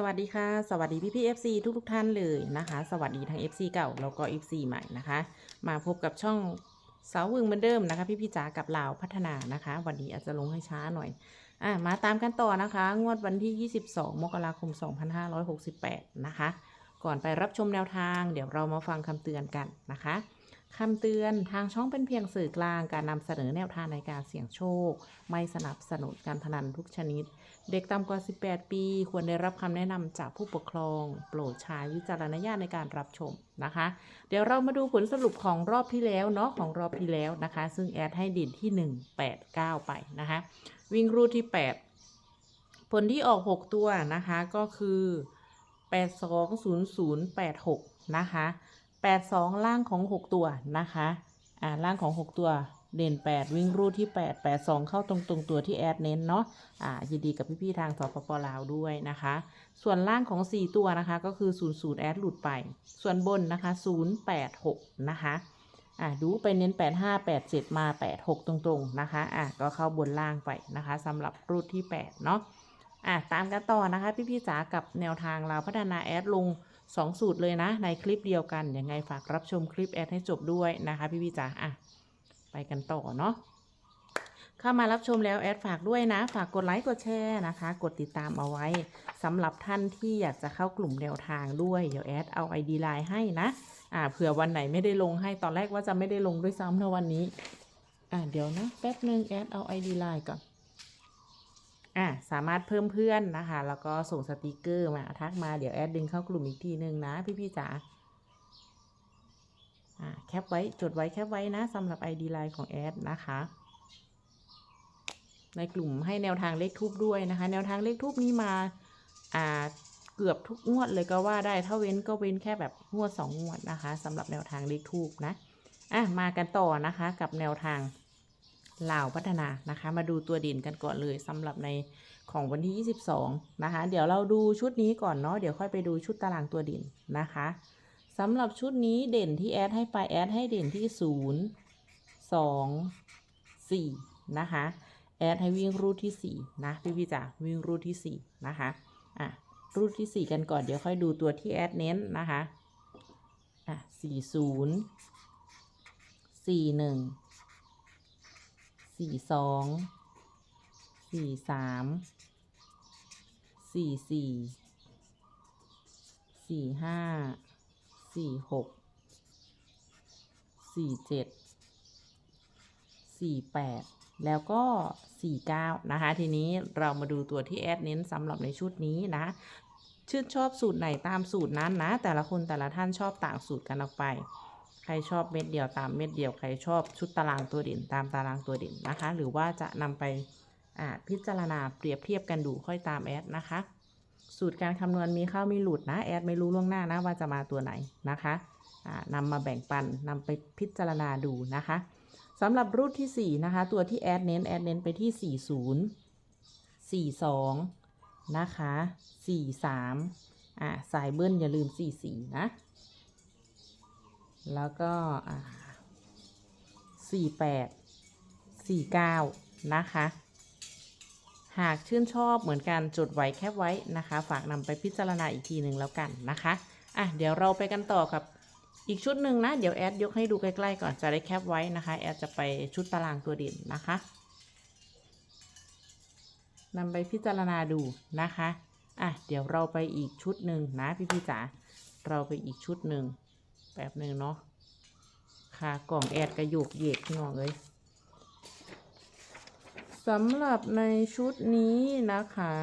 สวัสดีค่ะ สวัสดีพี่พี่ FC ทุกทุกๆท่านเลยนะคะ สวัสดีทั้ง FC เก่าแล้วก็ FC ใหม่นะคะ มาพบกับช่องเสาวึงเหมือนเดิมนะคะ พี่พี่จ๋ากับลาวพัฒนานะคะ วันนี้อาจจะลงให้ช้าหน่อยอะมาตามกันต่อนะคะ งวดวันที่ 22 มกราคม 2568 นะคะ ก่อนไปรับชมแนวทาง เดี๋ยวเรามาฟังคำเตือนกันนะคะ คำเตือนทางช่องเป็นเพียงสื่อกลางการนำเสนอแนวทางในการเสี่ยงโชค ไม่สนับสนุนการพนันทุกชนิด เด็กต่ำกว่า 18 ปี ควรได้รับคำแนะนำจากผู้ปกครอง โปรดใช้วิจารณญาณในการรับชมนะคะ เดี๋ยวเรามาดูผลสรุปของรอบที่แล้วเนาะของรอบที่แล้วนะคะ ซึ่งแอดให้ดินที่ 1 8 9 ไปนะคะ วิ่งรูที่ 8 ผลที่ออก 6 ตัวนะคะก็คือ 820086 นะคะ 82 ล่างของ 6 ตัวนะคะ อ่าล่างของ 6 ตัวเด่น 8 วิ่งรูดที่ 8 82 เข้าตรงตรงตัวที่แอดเน้นเนาะ อ่ายินดีกับพี่ๆทางสปปลาวด้วยนะคะ ส่วนล่างของ 4 ตัวนะคะก็คือ 00 แอดหลุดไป ส่วนบนนะคะ 086 นะคะ อ่าดูไปเน้น 85 87 มา 86 ตรงๆนะคะ อะก็เข้าบนล่างไปนะคะสำหรับรูดที่ 8 เนาะ อะตามกันต่อนะคะพี่ๆจ๋ากับแนวทางเราพัฒนาแอดลง สองสูตรเลยนะ ในคลิปเดียวกันยังไงฝากรับชมคลิปแอดให้จบด้วยนะคะ พี่พี่จ๋าอะไปกันต่อเนาะเข้ามารับชมแล้วแอดฝากด้วยนะ ฝากกดไลค์กดแชร์นะคะ กดติดตามเอาไว้สำหรับท่านที่อยากจะเข้ากลุ่มแนวทางด้วย เดี๋ยวแอดเอา ID ไลน์ให้นะอ่าเผื่อวันไหนไม่ได้ลงให้ตอนแรกว่าจะไม่ได้ลงด้วยซ้ำในวันนี้ อ่าเดี๋ยวนะ แป๊บนึงแอดเอา ID ไลน์ก่อน อะสามารถเพิ่มเพื่อนนะคะ แล้วก็ส่งสติกเกอร์มาทักมาเดี๋ยวแอดดึงเข้ากลุ่มอีกทีหนึ่งนะ พี่พี่ๆจ๋าอะแคปไว้จดไว้แคปไว้นะสำหรับ ID ไลน์ของแอดนะคะ ในกลุ่มให้แนวทางเลขทูบด้วยนะคะ แนวทางเลขทูบนี้มาอ่าเกือบทุกงวดเลยก็ว่าได้ถ้าเว้นก็เว้นแค่แบบงวดสองงวดนะคะสำหรับแนวทางเลขทูบนะอะมากันต่อนะคะกับแนวทาง ลาวพัฒนานะคะ มาดูตัวเด่นกันก่อนเลยสำหรับในของวันที่ 22 นะคะ เดี๋ยวเราดูชุดนี้ก่อนเนาะเดี๋ยวค่อยไปดูชุดตารางตัวเด่นนะคะสำหรับชุดนี้เด่นที่แอดให้ไปแอดให้เด่นที่ 0 2 4 นะคะ แอดให้วิ่งรูทที่ 4 นะพี่พี่จ๋าวิ่งรูทที่ 4 นะคะอะรูทที่ 4 กันก่อนเดี๋ยวค่อยดูตัวที่แอดเน้นนะคะอะ40 41 สี่สองสี่สามสี่สี่สี่ห้าสี่หกสี่เจ็ดสี่แปดแล้วก็สี่เก้านะคะ ทีนี้เรามาดูตัวที่แอดเน้นสำหรับในชุดนี้นะ ชื่นชอบสูตรไหนตามสูตรนั้นนะ แต่ละคนแต่ละท่านชอบต่างสูตรกันออกไป ใครชอบเม็ดเดียวตามเม็ดเดียว ใครชอบชุดตารางตัวเด่นตามตารางตัวเด่นนะคะ หรือว่าจะนำไปพิจารณาเปรียบเทียบกันดูค่อยตามแอดนะคะ สูตรการคำนวณมีเข้ามีหลุดนะแอดไม่รู้ล่วงหน้านะว่าจะมาตัวไหนนะคะนำมาแบ่งปันนำไปพิจารณาดูนะคะสำหรับรูทที่ 4 นะคะ ตัวที่แอดเน้นแอดเน้นไปที่ 40 42 นะคะ 43อ่าสายเบิ้ลอย่าลืม 44 นะ แล้วก็สี่แปดสี่เก้านะคะ หากชื่นชอบเหมือนกันจดไว้แคปไว้นะคะ ฝากนำไปพิจารณาอีกทีหนึ่งแล้วกันนะคะอะเดี๋ยวเราไปกันต่อกับอีกชุดหนึ่งนะ เดี๋ยวแอดยกให้ดูใกล้ๆก่อนจะได้แคปไว้นะคะ แอดจะไปชุดตารางตัวเด่นนะคะนำไปพิจารณาดูนะคะ อะ เดี๋ยวเราไปอีกชุดหนึ่งนะพี่ๆจ๋า เราไปอีกชุดหนึ่ง แบบหนึ่งเนาะค่ะกล่องแอดกระยุกเยกน้องเลยสำหรับในชุดนี้นะคะ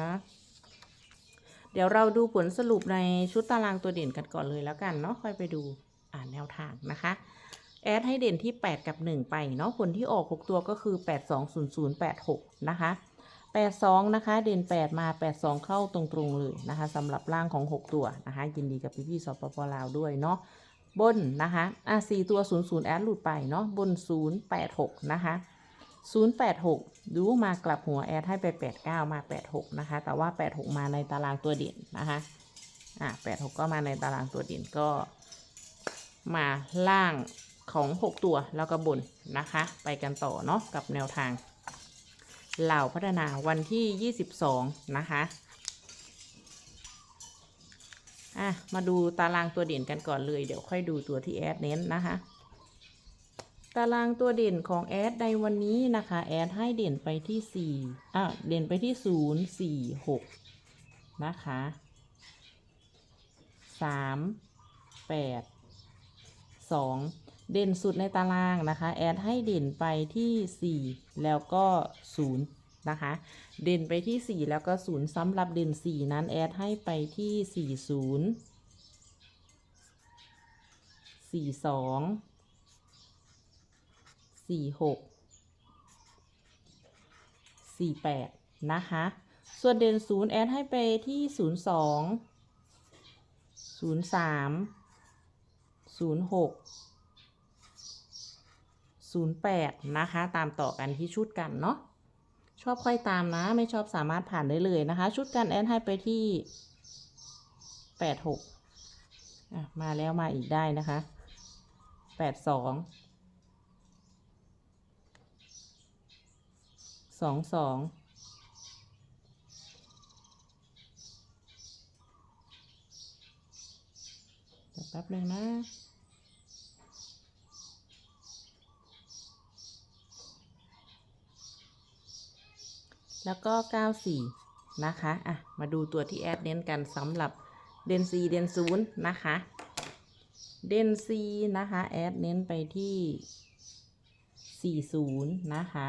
เดี๋ยวเราดูผลสรุปในชุดตารางตัวเด่นกันก่อนเลยแล้วกันเนาะค่อยไปดูอ่านแนวทางนะคะแอดให้เด่นที่ 8 กับ 1 ไปเนาะผลที่ออก 6 ตัวก็คือ 820086 นะคะ 82 นะคะ เด่น 8 มา 82 เข้าตรงๆเลยนะคะสำหรับร่างของ 6 ตัวนะคะ ยินดีกับพี่ๆสปปลาวด้วยเนาะ บนนะคะอะ4ตัว00แอดหลุดไปเนาะบน086นะคะ086ดูมากลับหัวแอดให้ไป89มา86นะคะ แต่ว่า86มาในตารางตัวเด่นนะคะอะ86ก็มาในตารางตัวเด่นก็ มาล่างของ6ตัวแล้วก็บนนะคะ ไปกันต่อเนาะกับแนวทางเหล่าพัฒนาวันที่ 22 นะคะ อะมาดูตารางตัวเด่นกันก่อนเลย เดี๋ยวค่อยดูตัวที่แอดเน้นนะคะ ตารางตัวเด่นของแอดในวันนี้นะคะ แอดให้เด่นไปที่สี่อะเด่นไปที่ศูนย์สี่หกนะคะสามแปดสองเด่นสุดในตารางนะคะ แอดให้เด่นไปที่สี่แล้วก็ศูนย์ นะคะ เด่นไปที่สี่แล้วก็ศูนย์สำหรับเด่นสี่นั้นแอดให้ไปที่สี่ศูนย์สี่สองสี่หกสี่แปดนะคะ ส่วนเด่นศูนย์แอดให้ไปที่ศูนย์สองศูนย์สามศูนย์หกศูนย์แปดนะคะ ตามต่อกันที่ชุดกันเนาะ ชอบค่อยตามนะ ไม่ชอบสามารถผ่านได้เลยนะคะ ชุดกันแอนให้ไปที่แปดหกอะมาแล้วมาอีกได้นะคะแปดสองสองสองแป๊บนึงนะ แล้วก็ 94 นะคะ อะ มาดูตัวที่แอดเน้นกันสำหรับเดนซีเดนศูนย์นะคะ เดนซีนะคะ แอดเน้นไปที่ 40 นะคะ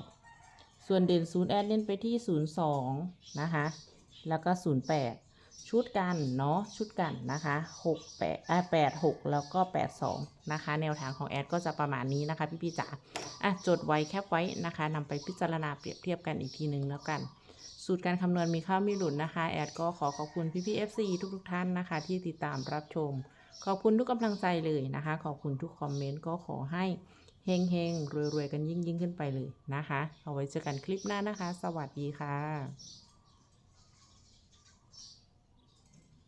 48 ส่วนเด่นศูนย์แอดเน้นไปที่ 02 นะคะ แล้วก็ 08 ชุดกันเนาะชุดกันนะคะ6 8อ่า8 6 แล้วก็ 82 นะคะ แนวทางของแอดก็จะประมาณนี้นะคะ พี่ๆจ๋าอะจดไว้แคปไว้นะคะนำไปพิจารณาเปรียบเทียบกันอีกทีหนึ่งแล้วกัน สูตรการคำนวณมีเข้ามีหลุดนะคะ แอดก็ขอขอบคุณพี่ๆ FC ทุกๆท่านนะคะ ที่ติดตามรับชม ขอบคุณทุกกำลังใจเลยนะคะ ขอบคุณทุกคอมเมนต์ก็ขอให้เฮงเฮงๆรวยกันยิ่งยิ่งขึ้นไปเลยนะคะ เอาไว้เจอกันคลิปหน้านะคะ สวัสดีค่ะ